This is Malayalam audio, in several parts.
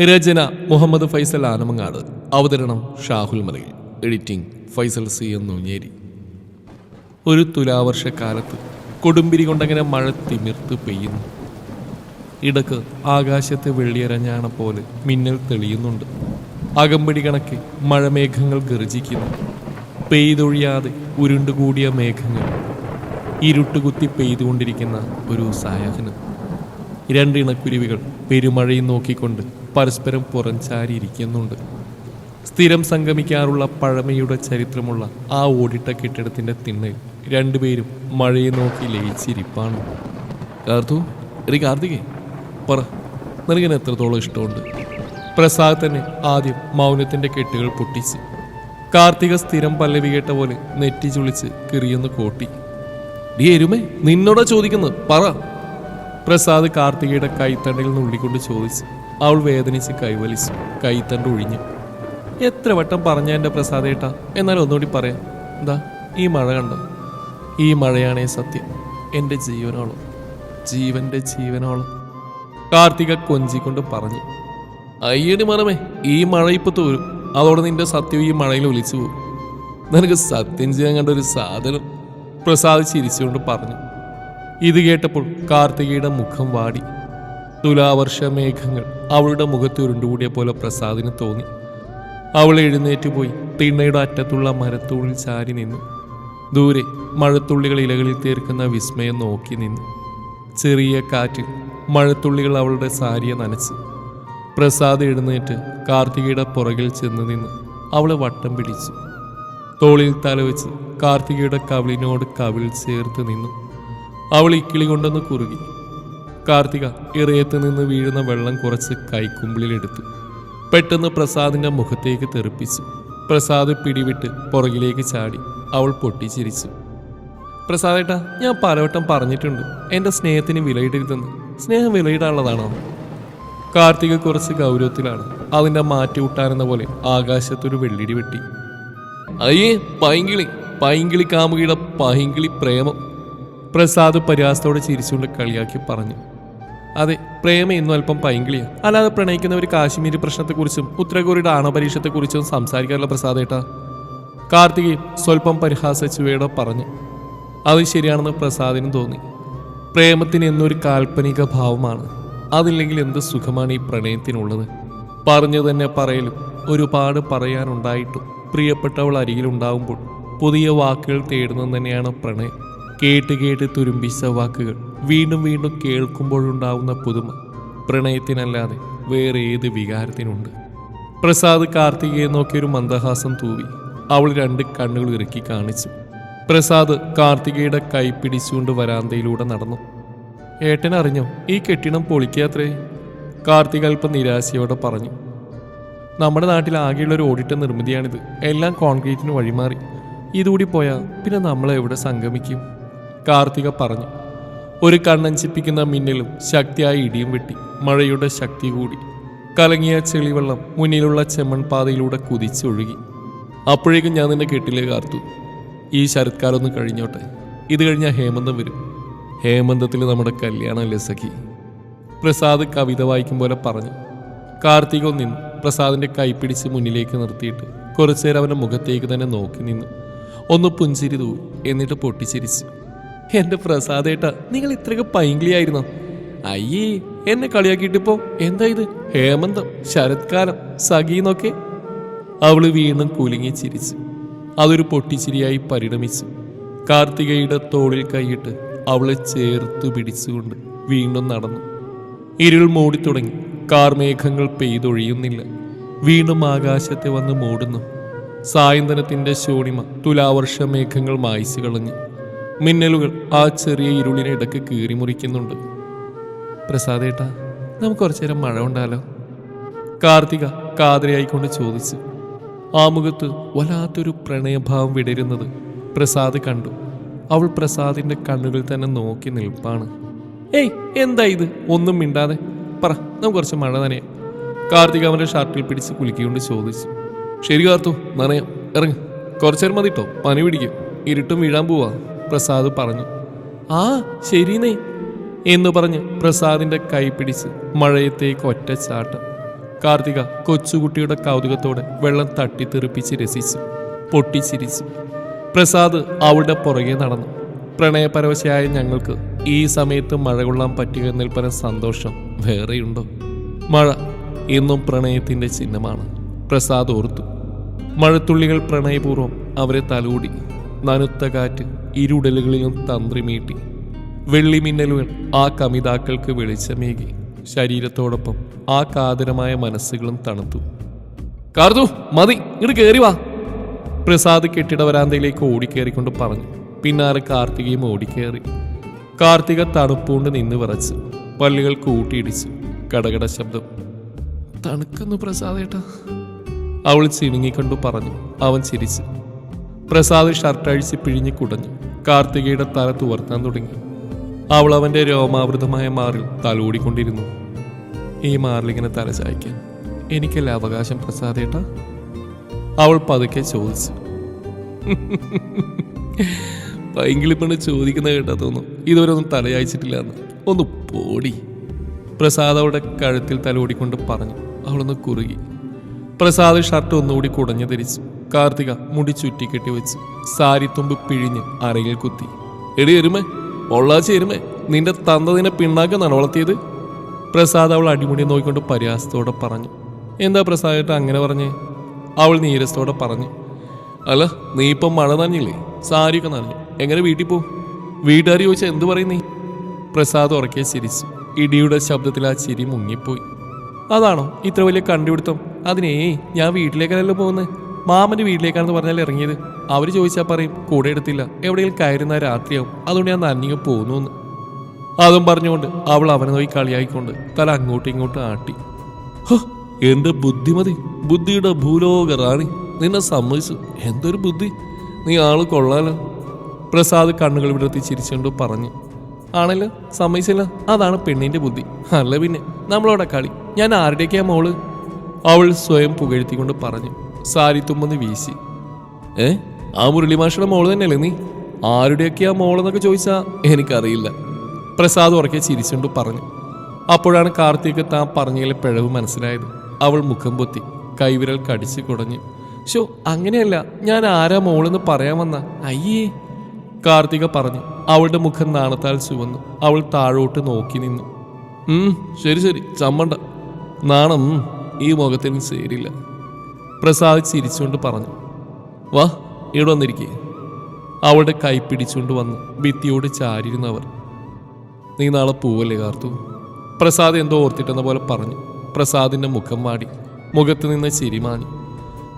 രചന മുഹമ്മദ് ഫൈസൽ ആനമങ്ങാട്. അവതരണം ഷാഹുൽ മലയിൽ. എഡിറ്റിംഗ് ഫൈസൽ സി എന്നൂഞ്ഞേരി ഒരു തുലാവർഷക്കാലത്ത് കൊടുമ്പിരി കൊണ്ടങ്ങനെ മഴ തിമിർത്ത് പെയ്യുന്നു. ഇടയ്ക്ക് ആകാശത്തെ വെള്ളിയരഞ്ഞാണ പോലെ മിന്നൽ തെളിയുന്നുണ്ട്. അകമ്പടി കണക്കെ മഴമേഘങ്ങൾ ഗർജിക്കുന്നു. പെയ്തൊഴിയാതെ ഉരുണ്ടുകൂടിയ മേഘങ്ങൾ ഇരുട്ടുകുത്തി പെയ്തുകൊണ്ടിരിക്കുന്ന ഒരു സായാഹ്നം. രണ്ടിണക്കുരുവികൾ പെരുമഴയും നോക്കിക്കൊണ്ട് പരസ്പരം പുറംചാരിയിരിക്കുന്നുണ്ട്. സ്ഥിരം സംഗമിക്കാറുള്ള പഴമയുടെ ചരിത്രമുള്ള ആ ഓടിട്ട കെട്ടിടത്തിന്റെ തിണ്ണയിൽ രണ്ടുപേരും മഴയെ നോക്കി ലയിച്ചിരിപ്പാണ്. കാർത്തു എടി കാർത്തികേ പറ നിനക്കിന് എത്രത്തോളം ഇഷ്ടമുണ്ട്? പ്രസാദ് തന്നെ ആദ്യം മൗനത്തിന്റെ കെട്ടുകൾ പൊട്ടിച്ച് കാർത്തിക സ്ഥിരം പല്ലവി കേട്ട പോലെ നെറ്റി ചുളിച്ച് കിറിയൊന്ന് കോട്ടി. ഡി എരുമേ നിന്നോടാ ചോദിക്കുന്നത് പറ. പ്രസാദ് കാർത്തികയുടെ കൈത്തണ്ടയിൽ നിന്ന് ഉള്ളിക്കൊണ്ട് ചോദിച്ചു അവൾ വേദനിച്ച് കൈവലിച്ചു കൈത്തണ്ട് ഒഴിഞ്ഞു. എത്ര വട്ടം പറഞ്ഞ എന്റെ പ്രസാദേട്ടാ എന്നാൽ ഒന്നുകൂടി പറയാം. എന്താ ഈ മഴ കണ്ടോ? ഈ മഴയാണേ സത്യം. എന്റെ ജീവനോളം. ജീവന്റെ ജീവനോളം. കാർത്തിക കൊഞ്ചിക്കൊണ്ട് പറഞ്ഞു. അയ്യടി മറമേ ഈ മഴ ഇപ്പൊ തോരും. അതോടെ നിന്റെ സത്യം ഈ മഴയിൽ ഒലിച്ചു പോകും. നിനക്ക് സത്യം ചെയ്യാൻ കണ്ട ഒരു സാധനം പ്രസാദ് ചിരിച്ചുകൊണ്ട് പറഞ്ഞു. ഇത് കേട്ടപ്പോൾ കാർത്തികയുടെ മുഖം വാടി. തുലാവർഷ മേഘങ്ങൾ അവളുടെ മുഖത്ത് ഉരുണ്ടുകൂടിയ പോലെ പ്രസാദിന് തോന്നി. അവൾ എഴുന്നേറ്റ് പോയി തിണ്ണയുടെ അറ്റത്തുള്ള മരത്തൂണിൽ ചാരി നിന്നു. ദൂരെ മഴത്തുള്ളികൾ ഇലകളിൽ തീർക്കുന്ന വിസ്മയം നോക്കി നിന്നു. ചെറിയ കാറ്റിൽ മഴത്തുള്ളികൾ അവളുടെ സാരിയെ നനച്ച്. പ്രസാദ് എഴുന്നേറ്റ് കാർത്തികയുടെ പുറകിൽ ചെന്ന് നിന്ന് അവളെ വട്ടം പിടിച്ചു. തോളിൽ തലവെച്ച് കാർത്തികയുടെ കവിളിനോട് കവിൾ ചേർത്ത് നിന്നു. അവൾ ഇക്കിളി കൊണ്ടൊന്ന് കുറുകി. കാർത്തിക ഇറയത്ത് നിന്ന് വീഴുന്ന വെള്ളം കുറച്ച് കൈക്കുമ്പിളിലെടുത്തു. പെട്ടെന്ന് പ്രസാദിന്റെ മുഖത്തേക്ക് തെറിപ്പിച്ചു. പ്രസാദ് പിടിവിട്ട് പുറകിലേക്ക് ചാടി അവൾ പൊട്ടിച്ചിരിച്ചു. പ്രസാദേട്ടാ ഞാൻ പലവട്ടം പറഞ്ഞിട്ടുണ്ട് എന്റെ സ്നേഹത്തിന് വിലയിടരുതെന്ന്. സ്നേഹം വിലയിടാനുള്ളതാണോ? കാർത്തിക കുറച്ച് ഗൗരവത്തിലാണ്. അതിന്റെ മാറ്റി കൂട്ടാനെന്ന പോലെ ആകാശത്തൊരു വെള്ളിടി വെട്ടി. അയ്യേ പൈങ്കിളി പൈങ്കിളി കാമുകിയുടെ പൈങ്കിളി പ്രേമം. പ്രസാദ് പരിഹാസത്തോടെ ചിരിച്ചുകൊണ്ട് കളിയാക്കി പറഞ്ഞു. അതെ പ്രേമ ഇന്നും അല്പം പൈങ്കിളിയ. അല്ലാതെ പ്രണയിക്കുന്നവർ കാശ്മീരി പ്രശ്നത്തെക്കുറിച്ചും ഉത്തരകൊറിയുടെ ആണപരീക്ഷത്തെക്കുറിച്ചും സംസാരിക്കാറില്ല പ്രസാദേട്ടാ കാർത്തികയും സ്വല്പം പരിഹാസ ചുവയോടെ പറഞ്ഞു. അത് ശരിയാണെന്ന് പ്രസാദിനും തോന്നി. പ്രേമത്തിന് എന്നൊരു കാൽപ്പനിക ഭാവമാണ്. അതില്ലെങ്കിൽ എന്ത് സുഖമാണ് ഈ പ്രണയത്തിനുള്ളത്? പറഞ്ഞു തന്നെ പറയലും ഒരുപാട് പറയാനുണ്ടായിട്ടും പ്രിയപ്പെട്ടവൾ അരികിലുണ്ടാവുമ്പോൾ പുതിയ വാക്കുകൾ തേടുന്നത് തന്നെയാണ് പ്രണയം. കേട്ട് കേട്ട് തുരുമ്പിച്ച വാക്കുകൾ വീണ്ടും വീണ്ടും കേൾക്കുമ്പോഴുണ്ടാവുന്ന പുതുമ. പ്രണയത്തിനല്ലാതെ വേറെ ഏത് വികാരത്തിനുണ്ട്? പ്രസാദ് കാർത്തികയെ നോക്കിയൊരു മന്ദഹാസം തൂവി. അവൾ രണ്ട് കണ്ണുകൾ ഇറുക്കി കാണിച്ചു. പ്രസാദ് കാർത്തികയുടെ കൈ പിടിച്ചുകൊണ്ട് വരാന്തയിലൂടെ നടന്നു. ഏട്ടൻ അറിഞ്ഞോ? ഈ കെട്ടിടം പൊളിക്കാത്രേ? കാർത്തിക അല്പം നിരാശയോടെ പറഞ്ഞു. നമ്മുടെ നാട്ടിൽ ആകെയുള്ള ഒരു ഓഡിറ്റ് നിർമ്മിതിയാണിത്. എല്ലാം കോൺക്രീറ്റിന് വഴിമാറി. ഇതുകൂടി പോയാൽ പിന്നെ നമ്മളെവിടെ സംഗമിക്കും? കാർത്തിക പറഞ്ഞു. ഒരു കണ്ണഞ്ചിപ്പിക്കുന്ന മിന്നലും ശക്തിയായി ഇടിയും വെട്ടി. മഴയുടെ ശക്തി കൂടി. കലങ്ങിയ ചെളിവെള്ളം മുന്നിലുള്ള ചെമ്മൺപാതയിലൂടെ കുതിച്ചൊഴുകി. അപ്പോഴേക്കും ഞാൻ നിന്നെ കെട്ടിലേ കാർത്തു. ഈ ശരത്കാലം കഴിഞ്ഞോട്ടെ. ഇത് കഴിഞ്ഞാൽ ഹേമന്തം വരും. ഹേമന്തത്തിൽ നമ്മുടെ കല്യാണമല്ലേ സഖി? പ്രസാദ് കവിത വായിക്കും പോലെ പറഞ്ഞു. കാർത്തിക നിന്നു. പ്രസാദിന്റെ കൈപ്പിടിച്ച് മുന്നിലേക്ക് നിർത്തിയിട്ട് കുറച്ചുനേരം അവന്റെ മുഖത്തേക്ക് തന്നെ നോക്കി നിന്നു. ഒന്ന് പുഞ്ചിരി തൂവി. എന്നിട്ട് പൊട്ടിച്ചിരിച്ചു. എന്റെ പ്രസാദേട്ടാ നിങ്ങൾ ഇത്രയൊക്കെ പൈങ്കിളിയായിരുന്നോ? അയ്യേ എന്നെ കളിയാക്കിയിട്ടിപ്പോ എന്താ ഇത്? ഹേമന്തം ശരത്കാലം സഖീന്നൊക്കെ? അവൾ വീണ്ടും കുലുങ്ങി ചിരിച്ചു. അതൊരു പൊട്ടിച്ചിരിയായി പരിണമിച്ചു. കാർത്തികയുടെ തോളിൽ കൈയിട്ട് അവളെ ചേർത്തു പിടിച്ചുകൊണ്ട് വീണ്ടും നടന്നു. ഇരുൾ മൂടി തുടങ്ങി. കാർമേഘങ്ങൾ പെയ്തൊഴിയുന്നില്ല. വീണ്ടും ആകാശത്തെ വന്ന് മൂടുന്നു. സായന്തനത്തിന്റെ ശോണിമ തുലാവർഷ മേഘങ്ങൾ മായ്ച്ചു കളഞ്ഞു. മിന്നലുകൾ ആ ചെറിയ ഇരുളിനെ ഇടയ്ക്ക് കീറി മുറിക്കുന്നുണ്ട്. പ്രസാദേട്ട നമുക്ക് കുറച്ചു നേരം മഴ ഉണ്ടാലോ കാർത്തിക കാതരയായിക്കൊണ്ട് ചോദിച്ചു. ആ മുഖത്ത് വല്ലാത്തൊരു പ്രണയഭാവം വിടരുന്നത് പ്രസാദ് കണ്ടു. അവൾ പ്രസാദിന്റെ കണ്ണുകളിൽ തന്നെ നോക്കി നിൽപ്പാണ്. ഏയ് എന്താ ഇത്? ഒന്നും മിണ്ടാതെ. പറ നമുക്ക് കുറച്ച് മഴ നനയാം. കാർത്തിക അവന്റെ ഷർട്ടിൽ പിടിച്ച് കുലുക്കിക്കൊണ്ട് ചോദിച്ചു. ശരി കാർത്തു നനയാം. ഇറങ്ങ്. കുറച്ചേരം മതിട്ടോ? പനി പിടിക്കും. ഇരുട്ടും വീഴാൻ പോവാ. പ്രസാദ് പറഞ്ഞു ആ ശരിനേ എന്ന് പറഞ്ഞ് പ്രസാദിന്റെ കൈ പിടിച്ച് മഴയത്തേക്ക് ഒറ്റ ചാട്ടം. കാർത്തിക കൊച്ചുകുട്ടിയുടെ കൗതുകത്തോടെ വെള്ളം തട്ടിത്തെറിപ്പിച്ച് രസിച്ചു പൊട്ടിച്ചിരിച്ചു. പ്രസാദ് അവളുടെ പുറകെ നടന്നു. പ്രണയപരവശയായ ഞങ്ങൾക്ക് ഈ സമയത്ത് മഴ കൊള്ളാൻ പറ്റുക എന്നതിൽ പരം സന്തോഷം വേറെയുണ്ടോ? മഴ എന്നും പ്രണയത്തിന്റെ ചിഹ്നമാണ് പ്രസാദ് ഓർത്തു. മഴത്തുള്ളികൾ പ്രണയപൂർവം അവരെ തലോടി നനുത്ത കാറ്റ് ഇരുടലുകളിലും തന്ത്രി മീട്ടി. വെള്ളിമിന്നലുകൾ ആ കമിതാക്കൾക്ക് വെളിച്ചമേകി. ശരീരത്തോടൊപ്പം ആ കാതരമായ മനസ്സുകളും തണുത്തു. കാർതു മതി ഇങ്ങോട്ട് കയറി വാ. പ്രസാദ് കെട്ടിട വരാന്തയിലേക്ക് ഓടിക്കേറിക്കൊണ്ട് പറഞ്ഞു. പിന്നാലെ കാർത്തികയും ഓടിക്കേറി. കാർത്തിക തണുപ്പുകൊണ്ട് നിന്ന് വിറച്ചു. പള്ളികൾ കൂട്ടിയിടിച്ചു. കടകട ശബ്ദം. തണുക്കുന്നു പ്രസാദേട്ടാ. അവൾ ചിണുങ്ങിക്കൊണ്ട് പറഞ്ഞു. അവൻ ചിരിച്ചു. പ്രസാദ് ഷർട്ട് അഴിച്ച് പിഴിഞ്ഞ് കുടഞ്ഞു. കാർത്തികയുടെ തല തുവർത്താൻ തുടങ്ങി. അവൾ അവന്റെ രോമാവൃതമായ മാറിൽ തലോടിക്കൊണ്ടിരുന്നു ഈ മാറിലിങ്ങനെ തല ചായ്ക്കാൻ എനിക്കല്ല അവകാശം പ്രസാദേട്ടാ? അവൾ പതുക്കെ ചോദിച്ചു. പൈങ്കിളിപ്പണ് ചോദിക്കുന്ന കേട്ടാ തോന്നുന്നു. ഇതുവരെ ഒന്നും തലയായിച്ചിട്ടില്ല എന്ന്. ഒന്ന് പോടി. പ്രസാദ് അവളുടെ കഴുത്തിൽ തലോടിക്കൊണ്ട് പറഞ്ഞു. അവളൊന്ന് കുറുകി. പ്രസാദ് ഷർട്ട് ഒന്നുകൂടി കുടഞ്ഞു ധരിച്ചു കാർത്തിക മുടി ചുറ്റി കെട്ടി വെച്ചു സാരിത്തുമ്പ് പിഴിഞ്ഞ് അരയിൽ കുത്തി. എടി എരുമേ പൊള്ളാച്ചി എരുമേ നിന്റെ തന്തതിനെ പിണ്ണാക്കെന്നാണ് വളർത്തിയത് പ്രസാദ് അവൾ അടിമുടി നോക്കിക്കൊണ്ട് പരിഹാസത്തോടെ പറഞ്ഞു. എന്താ പ്രസാദേട്ട അങ്ങനെ പറഞ്ഞേ? അവൾ നീരസത്തോടെ പറഞ്ഞു. അല്ല നീ ഇപ്പം മഴ നനഞ്ഞില്ലേ? സാരിയൊക്കെ നനഞ്ഞു. എങ്ങനെ വീട്ടിൽ പോവും വീട്ടുകാർ ചോദിച്ചാൽ എന്ത് പറയും നീ? പ്രസാദ് ഉറക്കെ ചിരിച്ചു. ഇടിയുടെ ശബ്ദത്തിൽ ആ ചിരി മുങ്ങിപ്പോയി. അതാണോ ഇത്ര വലിയ കണ്ടുപിടുത്തം? അതിനേ ഞാൻ വീട്ടിലേക്കല്ലല്ലോ പോകുന്നത് മാമന്റെ വീട്ടിലേക്കാണെന്ന് പറഞ്ഞാൽ ഇറങ്ങിയത്. അവർ ചോദിച്ചാൽ പറയും കൂടെ എടുത്തില്ല. എവിടെയെങ്കിലും കയറുന്ന രാത്രിയാവും. അതുകൊണ്ട് ഞാൻ നന്നിങ്ങ് പോകുന്നു എന്ന് അതും പറഞ്ഞുകൊണ്ട് അവൾ അവനെ നോക്കി കളിയായിക്കൊണ്ട് തല അങ്ങോട്ടും ഇങ്ങോട്ടും ആട്ടി. എന്റെ ബുദ്ധിമതി. ബുദ്ധിയുടെ ഭൂലോക റാണി. നിന്നെ സമ്മതിച്ചു. എന്തൊരു ബുദ്ധി. നീ ആൾ കൊള്ളാലോ. പ്രസാദ് കണ്ണുകൾ വിടർത്തി ചിരിച്ചുകൊണ്ട് പറഞ്ഞു. ആണല്ലോ സമ്മതിച്ചില്ല. അതാണ് പെണ്ണിന്റെ ബുദ്ധി. അല്ല പിന്നെ നമ്മളവിടെ കളി. ഞാൻ ആരുടെയൊക്കെയാ മോൾ? അവൾ സ്വയം പുകഴ്ത്തിക്കൊണ്ട് പറഞ്ഞു സാരി തുമ്മന്ന് വീശി. ഏ? ആ മുരളി മാഷയുടെ മോൾ തന്നെയല്ലേ നീ? ആരുടെയൊക്കെ ആ മോളെന്നൊക്കെ ചോദിച്ചാ എനിക്കറിയില്ല. പ്രസാദ് ഉറക്കെ ചിരിച്ചുകൊണ്ട് പറഞ്ഞു. അപ്പോഴാണ് കാർത്തിക് താൻ പറഞ്ഞതിലെ പിഴവ് മനസ്സിലായത്. അവൾ മുഖം പൊത്തി കൈവിരൽ കടിച്ചു കുടഞ്ഞു ഷോ അങ്ങനെയല്ല. ഞാൻ ആരാ മോളെന്ന് പറയാൻ വന്ന? അയ്യേ. കാർത്തിക പറഞ്ഞു. അവളുടെ മുഖം നാണത്താൽ ചുവന്നു. അവൾ താഴോട്ട് നോക്കി നിന്നു. ശരി ശരി. ചമ്മണ്ട. നാണം ഈ മുഖത്തിന് ചേരില്ല പ്രസാദ് ചിരിച്ചുകൊണ്ട് പറഞ്ഞു വാ ഇവിടെ വന്നിരിക്കേ. അവളുടെ കൈ പിടിച്ചുകൊണ്ട് വന്ന് ഭിത്തിയോട് ചാരിയിരുന്നവർ. നീ നാളെ പോവല്ലേ കാർത്തു? പ്രസാദ് എന്തോ ഓർത്തിട്ടെന്ന പോലെ പറഞ്ഞു. പ്രസാദിന്റെ മുഖം മാടി മുഖത്ത് നിന്ന് ചിരിമാഞ്ഞു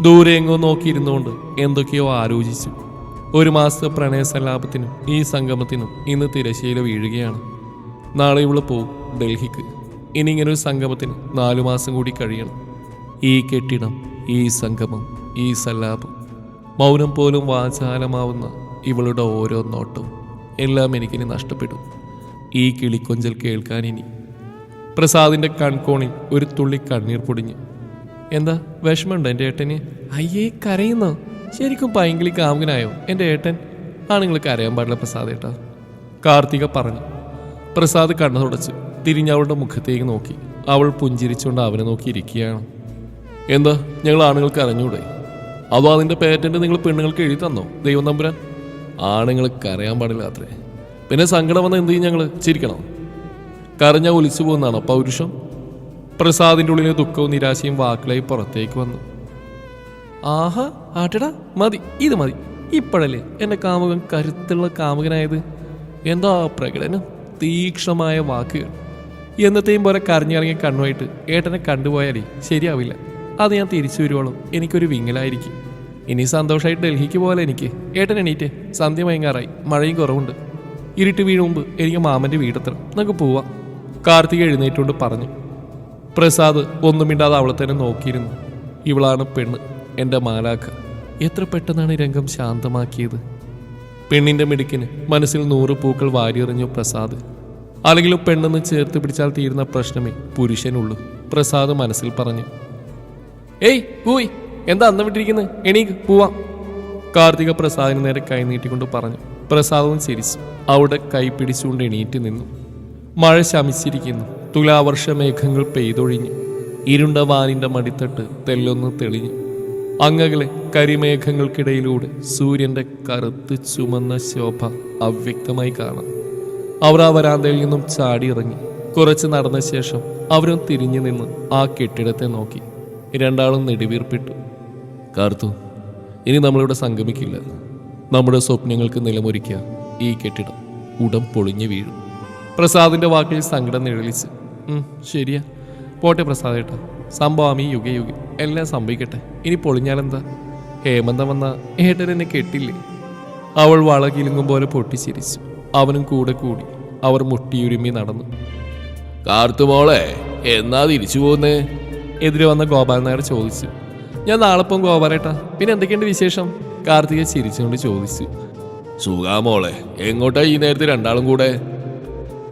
ദൂരെ എങ്ങോ നോക്കിയിരുന്നുകൊണ്ട് എന്തൊക്കെയോ ആലോചിച്ചു. ഒരു മാസത്തെ പ്രണയസല്ലാപത്തിനും ഈ സംഗമത്തിനും ഇന്ന് തിരശ്ശീല വീഴുകയാണ്. നാളെ ഇവൾ പോകും ഡൽഹിക്ക്. ഇനി ഇങ്ങനൊരു സംഗമത്തിന് നാലു മാസം കൂടി കഴിയണം. ഈ കെട്ടിടം ഈ സംഗമം ഈ സല്ലാപം. മൗനം പോലും വാചാലമാവുന്ന ഇവളുടെ ഓരോ നോട്ടവും എല്ലാം എനിക്കിനി നഷ്ടപ്പെടും. ഈ കിളിക്കൊഞ്ചൽ കേൾക്കാൻ ഇനി പ്രസാദിന്റെ കൺകോണിൽ ഒരു തുള്ളി കണ്ണീർ പൊടിഞ്ഞു. എന്താ വിഷമമുണ്ടോ എന്റെ ഏട്ടന്? അയ്യേ കരയുന്നോ? ശരിക്കും പൈങ്കിളി കാമുകനായോ എന്റെ ഏട്ടൻ? ആണുങ്ങൾ കരയാൻ പാടില്ല പ്രസാദ് ഏട്ടാ. കാർത്തിക പറഞ്ഞു. പ്രസാദ് കണ്ണു തുടച്ചു തിരിഞ്ഞവളുടെ മുഖത്തേക്ക് നോക്കി. അവൾ പുഞ്ചിരിച്ചുകൊണ്ട് അവനെ നോക്കി ഇരിക്കുകയാണ്. എന്താ? ഞങ്ങൾ ആണുങ്ങൾക്ക് അറിഞ്ഞൂടെ? അതോ അതിന്റെ പേറ്റന്റ് നിങ്ങൾ പെണ്ണുങ്ങൾക്ക് എഴുതി തന്നോ ദൈവം തമ്പുരാൻ ആണുങ്ങൾക്ക് അറിയാൻ പാടില്ല അത്രേ. പിന്നെ സങ്കടം വന്ന എന്ത് ചെയ്യും ഞങ്ങൾ ചിരിക്കണം. കരഞ്ഞ ഒലിച്ചു പോകുന്നതാണോ പൗരുഷം? പ്രസാദിന്റെ ഉള്ളിലെ ദുഃഖവും നിരാശയും വാക്കുകളായി പുറത്തേക്ക് വന്നു. ആഹാ ആട്ടടാ. മതി ഇത് മതി. ഇപ്പോഴല്ലേ എന്റെ കാമുകൻ കരുത്തുള്ള കാമുകനായത്? എന്താ പ്രകടനം? തീക്ഷണമായ വാക്കുകൾ എന്നത്തെയും പോലെ കരഞ്ഞിറങ്ങിയ കണ്ണുമായിട്ട് ഏട്ടനെ കണ്ടുപോയാലേ ശരിയാവില്ല. അത് ഞാൻ തിരിച്ചു വരുവോളും എനിക്കൊരു വിങ്ങലായിരിക്കും. ഇനി സന്തോഷമായിട്ട് ഡൽഹിക്ക് പോലെ എനിക്ക്. ഏട്ടൻ എണീറ്റ് സന്ധ്യ മയങ്ങാറായി. മഴയും കുറവുണ്ട്. ഇരുട്ട് വീണു മുമ്പ് എനിക്ക് മാമന്റെ വീടെത്തണം. നമുക്ക് പോവാം. കാർത്തിക എഴുന്നേറ്റുകൊണ്ട് പറഞ്ഞു. പ്രസാദ് ഒന്നും മിണ്ടാതെ അവളെ തന്നെ നോക്കിയിരുന്നു. ഇവളാണ് പെണ്ണ്. എന്റെ മാലാക്ക എത്ര പെട്ടെന്നാണ് രംഗം ശാന്തമാക്കിയത്. പെണ്ണിന്റെ മിടുക്കിന് മനസ്സിൽ നൂറ് പൂക്കൾ വാരിയെറിഞ്ഞു പ്രസാദ്. അല്ലെങ്കിലും പെണ്ണെന്ന് ചേർത്ത് പിടിച്ചാൽ തീരുന്ന പ്രശ്നമേ പുരുഷനുള്ളൂ പ്രസാദ് മനസ്സിൽ പറഞ്ഞു. ഏയ് പോയി. എന്താ അന്ന് വിട്ടിരിക്കുന്നത് എണീക്ക് പോവാം. കാർത്തിക പ്രസാദിന് നേരെ കൈ നീട്ടിക്കൊണ്ട് പറഞ്ഞു. പ്രസാദവും ചിരിച്ചു. അവിടെ കൈ പിടിച്ചുകൊണ്ട് എണീറ്റ് നിന്നു. മഴ ശമിച്ചിരിക്കുന്നു. തുലാവർഷ മേഘങ്ങൾ പെയ്തൊഴിഞ്ഞു. ഇരുണ്ട വാനിന്റെ മടിത്തട്ട് തെല്ലൊന്ന് തെളിഞ്ഞു. അങ്ങകളെ കരിമേഘങ്ങൾക്കിടയിലൂടെ സൂര്യന്റെ കറുത്ത് ചുമന്ന ശോഭ അവ്യക്തമായി കാണാം. അവർ ആ വരാന്തയിൽ നിന്നും ചാടിയിറങ്ങി. കുറച്ച് നടന്ന ശേഷം അവരും തിരിഞ്ഞു നിന്ന് ആ കെട്ടിടത്തെ നോക്കി. രണ്ടാളും നെടുവീർപ്പിട്ടു. കാർത്തു ഇനി നമ്മളിവിടെ സംഗമിക്കില്ല. നമ്മുടെ സ്വപ്നങ്ങൾക്ക് നിലമൊരുക്കിയ ഈ കെട്ടിടം ഉടം പൊളിഞ്ഞു വീഴും. പ്രസാദിന്റെ വാക്കിൽ സങ്കടം നിഴലിച്ച് "ഉം, ശരിയാ. പോട്ടെ പ്രസാദ് ഏട്ടാ സംഭവം ഈ യുഗ യുഗ എല്ലാം സംഭവിക്കട്ടെ. ഇനി പൊളിഞ്ഞാലെന്താ? ഹേമന്തം വന്ന ഏട്ടൻ എന്നെ കെട്ടില്ലേ? അവൾ വളകിലുങ്ങും പോലെ പൊട്ടിച്ചിരിച്ചു. അവനും കൂടെ കൂടി അവർ മുട്ടിയുരുമ്മി നടന്നു. കാർത്തുമോളെ എന്നാ തിരിച്ചു പോകുന്നേ എതിരെ വന്ന ഗോപാൽ നായർ ചോദിച്ചു. ഞാൻ നാളെപ്പം ഗോപാലേട്ടാ. പിന്നെ എന്തൊക്കെയുണ്ട് വിശേഷം? കാർത്തിക ചിരിച്ചുകൊണ്ട് ചോദിച്ചു. സുഖാമോളെ എങ്ങോട്ടാ ഈ നേരത്തെ രണ്ടാളും കൂടെ?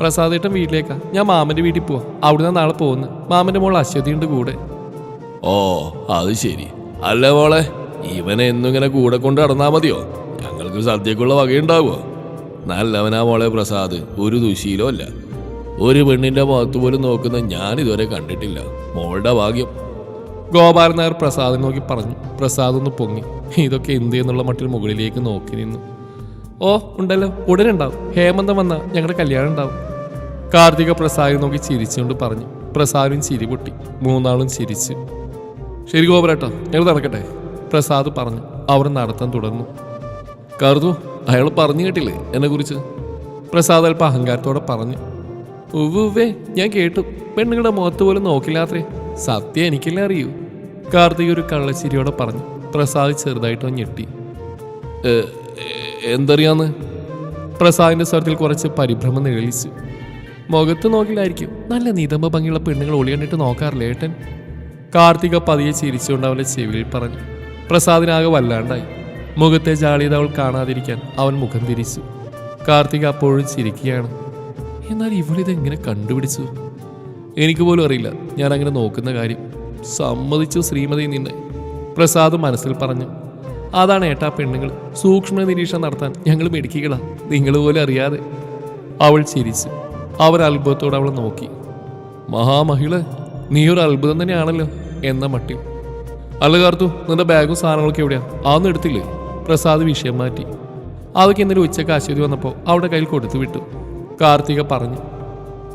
പ്രസാദേട്ടൻ വീട്ടിലേക്കാ. ഞാൻ മാമന്റെ വീട്ടിൽ പോവാ. അവിടുന്ന് നാളെ പോകുന്നു. മാമന്റെ മോൾ അശ്വതിയുണ്ട് കൂടെ. ഓ അത് ശരി. അല്ല മോളെ ഇവനെ എന്നും ഇങ്ങനെ കൂടെ കൊണ്ട് നടന്നാ മതിയോ? ഞങ്ങൾക്ക് സദ്യക്കുള്ള വകയുണ്ടാവോ? നല്ലവനാ മോളെ പ്രസാദ്. ഒരു ദുശീലോ അല്ല ഒരു പെണ്ണിന്റെ മുഖത്ത് പോലും നോക്കുന്ന ഞാൻ ഇതുവരെ കണ്ടിട്ടില്ല. മോളുടെ ഭാഗ്യം. ഗോപാലൻ നായർ പ്രസാദ് നോക്കി പറഞ്ഞു. പ്രസാദ് ഒന്ന് പൊങ്ങി. ഇതൊക്കെ എന്ത് എന്നുള്ള മട്ടിൽ മുകളിലേക്ക് നോക്കി നിന്നു. ഓ ഉണ്ടല്ലോ. ഉടനെ ഉണ്ടാവും ഹേമന്തം വന്ന ഞങ്ങളുടെ കല്യാണം ഉണ്ടാവും. കാർത്തിക പ്രസാദിനെ നോക്കി ചിരിച്ചുകൊണ്ട് പറഞ്ഞു. പ്രസാദും ചിരി പൊട്ടി. മൂന്നാളും ചിരിച്ചു. ശരി ഗോപുരട്ടോ ഞങ്ങൾ നടക്കട്ടെ. പ്രസാദ് പറഞ്ഞു. അവർ നടത്താൻ തുടർന്നു. കാർത്തു അയാൾ പറഞ്ഞു കേട്ടില്ലേ എന്നെ കുറിച്ച് പ്രസാദ് അല്പ അഹങ്കാരത്തോടെ പറഞ്ഞു. ഉവ്വേ ഞാൻ കേട്ടു. പെണ്ണുങ്ങളുടെ മുഖത്ത് പോലും നോക്കില്ലാത്രേ. സത്യം എനിക്കല്ലേ അറിയൂ. കാർത്തിക് ഒരു കള്ളശ്ശേരിയോടെ പറഞ്ഞു. പ്രസാദ് ചെറുതായിട്ട് ഞെട്ടി. "ഏ, ഏ, എന്തറിയാന്ന്? പ്രസാദിന്റെ സ്വരത്തിൽ കുറച്ച് പരിഭ്രമം നിഴലിച്ചു. മുഖത്ത് നോക്കില്ലായിരിക്കും. നല്ല നിതമ്പ ഭംഗിയുള്ള പെണ്ണുങ്ങൾ ഒളി കണ്ടിട്ട് നോക്കാറില്ല ഏട്ടൻ? കാർത്തിക പതിയെ ചിരിച്ചുകൊണ്ട് അവന്റെ ചെവിയിൽ പറഞ്ഞു. പ്രസാദിനാകെ വല്ലാണ്ടായി. മുഖത്തെ ജാളിയത അവൾ കാണാതിരിക്കാൻ അവൻ മുഖം തിരിച്ചു. കാർത്തിക് അപ്പോഴും ചിരിക്കുകയാണ്. എന്നാൽ ഇവളിത് എങ്ങനെ കണ്ടുപിടിച്ചു? എനിക്ക് പോലും അറിയില്ല. ഞാൻ അങ്ങനെ നോക്കുന്ന കാര്യം. സമ്മതിച്ചു ശ്രീമതി നിന്നെ പ്രസാദ് മനസ്സിൽ പറഞ്ഞു. അതാണ് ഏട്ടാ പെണ്ണുങ്ങൾ. സൂക്ഷ്മ നിരീക്ഷണം നടത്താൻ ഞങ്ങൾ മെടുക്കികളാ. നിങ്ങൾ പോലും അറിയാതെ. അവൾ ചിരിച്ചു. അവർ അത്ഭുതത്തോടെ അവളെ നോക്കി. മഹാമഹിള നീ ഒരു അത്ഭുതം തന്നെയാണല്ലോ എന്ന മട്ടിൽ. അല്ല കാർത്തു നിന്റെ ബാഗും സാധനങ്ങളൊക്കെ എവിടെയാ? അതൊന്നും എടുത്തില്ലേ? പ്രസാദ് വിഷയം മാറ്റി. അവയ്ക്ക് ഇന്നലെ ഉച്ചയ്ക്ക് ആശുപത്രി വന്നപ്പോൾ അവിടെ കയ്യിൽ കൊടുത്തു വിട്ടു. കാർത്തിക പറഞ്ഞു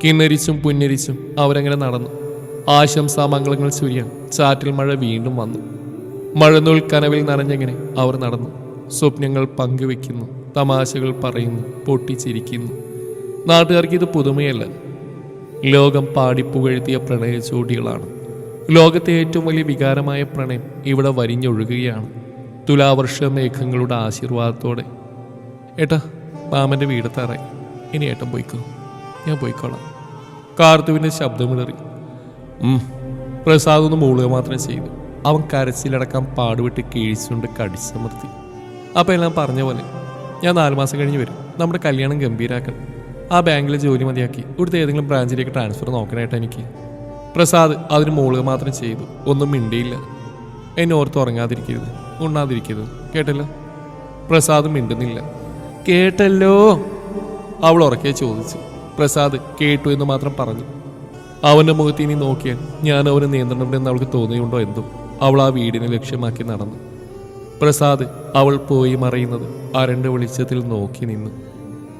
കിന്നരിച്ചും പുന്നരിച്ചും അവരങ്ങനെ നടന്നു. ആശംസാ മംഗളങ്ങൾ സൂര്യൻ ചാറ്റിൽ മഴ വീണ്ടും വന്നു. മഴനൂൽ കനവിൽ നനഞ്ഞെങ്ങനെ അവർ നടന്നു. സ്വപ്നങ്ങൾ പങ്കുവെക്കുന്നു തമാശകൾ പറയുന്നു പൊട്ടിച്ചിരിക്കുന്നു. നാട്ടുകാർക്ക് ഇത് പുതുമയല്ല. ലോകം പാടിപ്പുകഴ്ത്തിയ പ്രണയ ചോടികളാണ് ലോകത്തെ ഏറ്റവും വലിയ വികാരമായ പ്രണയം ഇവിടെ വരിഞ്ഞൊഴുകുകയാണ്. തുലാവർഷ മേഘങ്ങളുടെ ആശീർവാദത്തോടെ. ഏട്ടാ മാമന്റെ വീടെത്താറായി. ഇനി ഏട്ടൻ പോയിക്കോ. ഞാൻ പോയിക്കോളാം. കാർത്തുവിന്റെ ശബ്ദമിളറി. പ്രസാദ് ഒന്ന് മൂളുക മാത്രം ചെയ്തു അവൻ കരച്ചിലടക്കാൻ പാടുവിട്ട് കീഴ്ച്ചുകൊണ്ട് കടിച്ചമർത്തി. അപ്പം എല്ലാം പറഞ്ഞ പോലെ ഞാൻ നാല് മാസം കഴിഞ്ഞ് വരും. നമ്മുടെ കല്യാണം ഗംഭീരാക്കണം ആ ബാങ്കിലെ ജോലി മതിയാക്കി. ഇവിടുത്തെ ഏതെങ്കിലും ബ്രാഞ്ചിലേക്ക് ട്രാൻസ്ഫർ നോക്കണേട്ടാ എനിക്ക്. പ്രസാദ് അതിന് മൂളുക മാത്രം ചെയ്തു. ഒന്നും മിണ്ടിയില്ല. എന്നെ ഓർത്ത് ഉറങ്ങാതിരിക്കരുത്. ഉണ്ണാതിരിക്കരുത്. കേട്ടല്ലോ? പ്രസാദ് മിണ്ടുന്നില്ല. കേട്ടല്ലോ? അവൾ ഉറക്കെ ചോദിച്ചു. പ്രസാദ് കേട്ടു എന്ന് മാത്രം പറഞ്ഞു. അവന്റെ മുഖത്ത് ഇനി നോക്കിയാൽ ഞാൻ അവന് നിയന്ത്രണമുണ്ടെന്ന് അവൾക്ക് തോന്നിയുണ്ടോ എന്തോ. അവൾ ആ വീടിനെ ലക്ഷ്യമാക്കി നടന്നു. പ്രസാദ് അവൾ പോയി മറയുന്നത് അരണ്ട് വെളിച്ചത്തിൽ നോക്കി നിന്നു.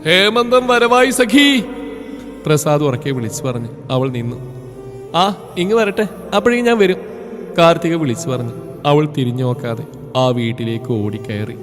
ഹേമന്തം വരവായി സഖി! പ്രസാദ് ഉറക്കെ വിളിച്ചു പറഞ്ഞു. അവൾ നിന്നു. ആ ഇങ്ങ് വരട്ടെ. അപ്പോഴേക്കും ഞാൻ വരും. കാർത്തിക വിളിച്ചു പറഞ്ഞു. അവൾ തിരിഞ്ഞു നോക്കാതെ. ആ വീട്ടിലേക്ക് ഓടിക്കയറി.